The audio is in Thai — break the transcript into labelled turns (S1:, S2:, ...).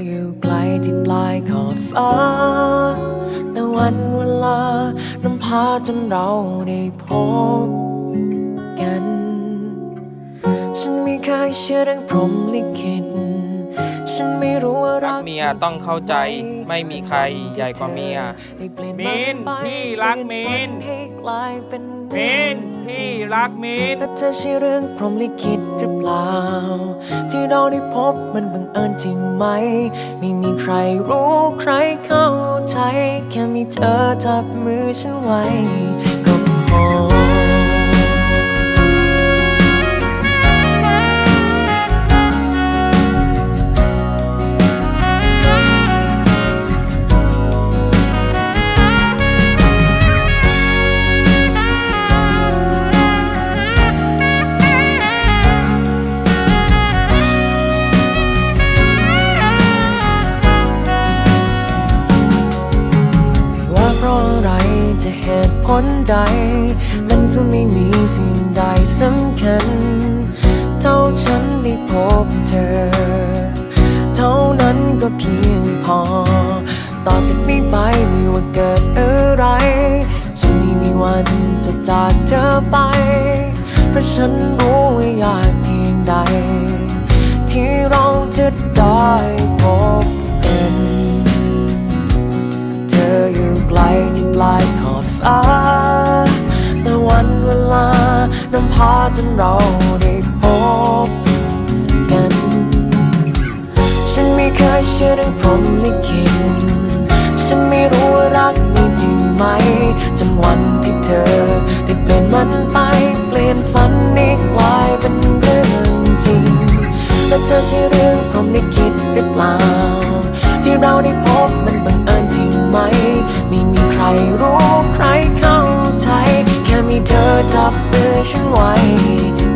S1: ออยู่ไกลที่ปลายขอบฟ้าแต่วันเวลานำพาจนเราได้พบกัน ฉันไม่เคยเชื่อเรื่องพรหมลิขิตฉันไม่รู้ว่า
S2: รั
S1: รั
S2: กเมียต้องเข้าใจไม่มีใครใหญ่กว่าเมีย
S1: ได้เปลี่ย
S2: มีน
S1: ไป
S2: พี่รักมีน
S1: ให้กลายเป็น
S2: มินที่รักมิน
S1: แต่เธอใช่เรื่องพรหมลิขิตหรือเปล่า ที่เราได้พบมันบังเอิญจริงไหม ไม่มีใครรู้ใครเข้าใจ แค่มีเธอจับมือฉันไว้ก็พอ เหตุผลใด มันก็ไม่มีสิ่งใดสำคัญ เท่าฉันได้พบเธอ เท่านั้นก็เพียงพอ ต่อจากนี้ไปไม่ว่าเกิดอะไร จะไม่มีวันจะจากเธอไป เพราะฉันรู้ว่ายากเพียงใด ที่เราจะได้พบกัน เธออยู่ไกลที่ปลาย พาจนเราได้พบกัน ฉันไม่เคยเชื่อเรื่องพรมลิขิตฉันไม่รู้ว่ารักมีจริงไหมจนวันที่เธอได้เปลี่ยนมันไป เปลี่ยนฝันนี้กลายเป็นเรื่องจริง และเธอใช่เรื่องพรมลิขิตหรือเปล่า ที่เราได้พบมันบังเอิญจริงไหม ไม่มีใครรู้ใครเข้าใจ แค่มีเธอจับ มือ